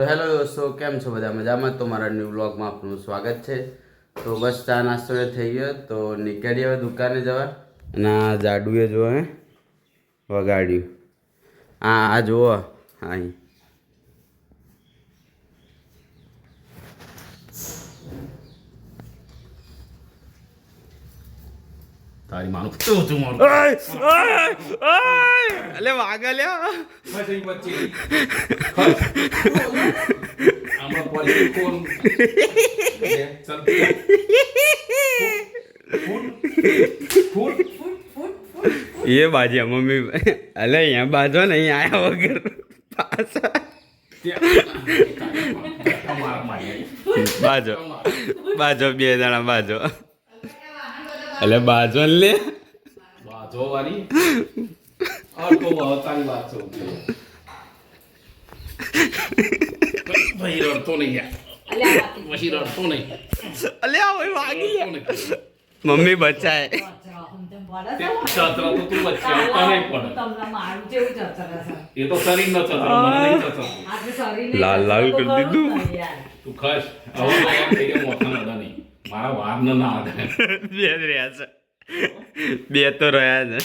તો હેલો દોસ્તો, કેમ છો બધા મજામાં? તો મારા ન્યૂ બ્લોગમાં આપનું સ્વાગત છે. તો બસ ચા નાસ્તો થઈ ગયો. તો નીકળીએ હવે દુકાને જવા. અને આ જાડુએ જો હે, વગાડ્યું. આ આ જુઓ અહીં. તારી માનું તું તું મારું. અલે વાગા લ્યો. એ બાજ્યા મમ્મી. અલે અહીંયા બાજો ને અહીંયા આવ્યા વગર પાછા. બાજો. બાજો બે જણા બાજો. એટલે બાજો લે. બાજો વાળી? આ તો તારી વાત છે ભાઈ રડતો નહીં યાર. પછી રડતો નહીં. અલે આ વાગી રડતો મમ્મી બચાય. લાલ લાલ કરી દીધું. તું ખસ હવે મારા વાર ન આવે. બે જ રહ્યા છે. બે તો રહ્યા છે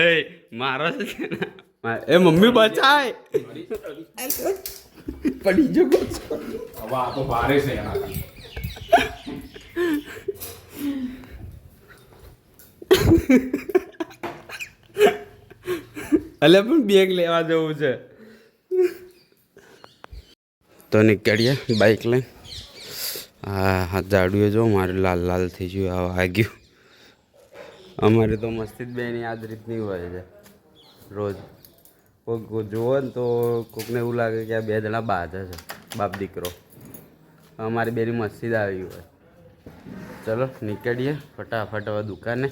એ મારો છે એ મમ્મી બચાય. પડી જો હવે આ તો ભારે છે એનાથી. અલે પણ બેગ લેવા જવું છે. તો નીકળીએ બાઇક લઈને. હા જાડુએ જો મારે લાલ લાલ થઈ ગયું આવા વાગ્યું. અમારે તો મસ્તી બેની આ જ રીતની હોય છે. રોજ કોઈક જુઓ ને તો કોકને એવું લાગે કે આ બે જણા બાધે છે, બાપ દીકરો. અમારી બેની મસ્જિદ આવી હોય. ચલો, નીકળીએ ફટાફટ હવે દુકાને.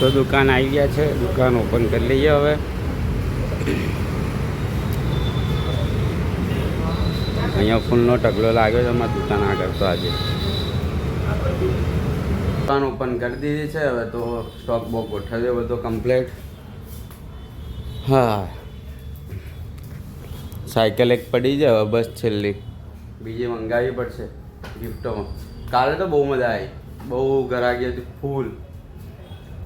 તો દુકાન આવી ગયા છે. દુકાન ઓપન કરી લઈએ હવે. અહીંયા ફૂલનો ટકલો લાગ્યો છે, અમારી દુકાન આગળ તો આજે. દુકાન ઓપન કરી દીધી છે, હવે તો સ્ટોક બોક ગોઠવ્યો, બધો કમ્પ્લેટ હા. સાયકલ એક પડી છે, હવે બસ છેલ્લી. બીજી મંગાવવી પડશે ગિફ્ટોમાં. કાલે તો બહુ મજા આવી. બહુ ગરાગી હતી, ફૂલ.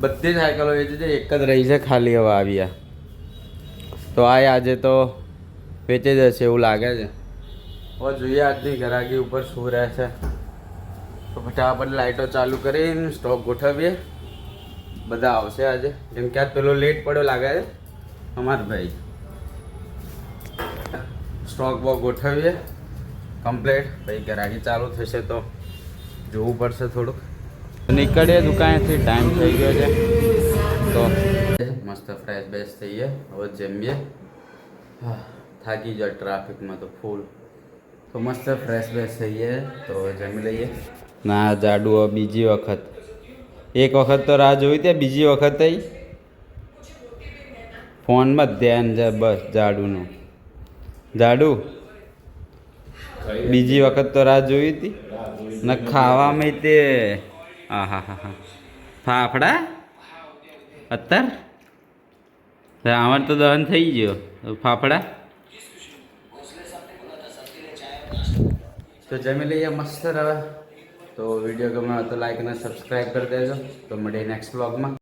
બધી સાયકલો વેચી છે, એક જ રહી છે, ખાલી હવે આવ્યા તો આ આજે તો વેચી જશે એવું લાગે છે. હવે જોઈએ આજની ઘરાકી ઉપર શું રહે છે. તો ફટાફટ લાઇટો ચાલુ કરીને સ્ટોક ગોઠવીએ. બધા આવશે આજે. જેમ કે આજ પેલો લેટ પડ્યો લાગે છે અમારા ભાઈ સ્ટોક બોક ગોઠવીએ. કમ્પ્લેટ પછી ઘરાકી ચાલુ થશે તો જોવું પડશે થોડુંક. નીકળીએ દુકાનેથી ટાઈમ થઈ ગયો છે. તો મસ્ત ફ્રેશ બેશ થઈએ હવે જમીએ. હા, થાકી જાય ટ્રાફિકમાં તો ફૂલ તો મસ્ત ફ્રેશ બેશ થઈએ તો જમી લઈએ. ના જાડુ બીજી વખત. એક વખત તો રાહ જોઈ ત્યાં બીજી વખત ફોનમાં ધ્યાન છે બસ જાડુનું. જાડુ બીજી વખત તો રાહ જોઈ હતી? ને ખાવામાં તે. આ હા હા હા ફાફડા અત્યાર આમાં તો દહન થઈ ગયો. ફાફડા? તો જમી લઈએ મસ્ત રહે તો વીડિયો ગમે તો લાઈક અને સબસ્ક્રાઈબ કરી દેજો. તો મળીએ નેક્સ્ટ બ્લોગમાં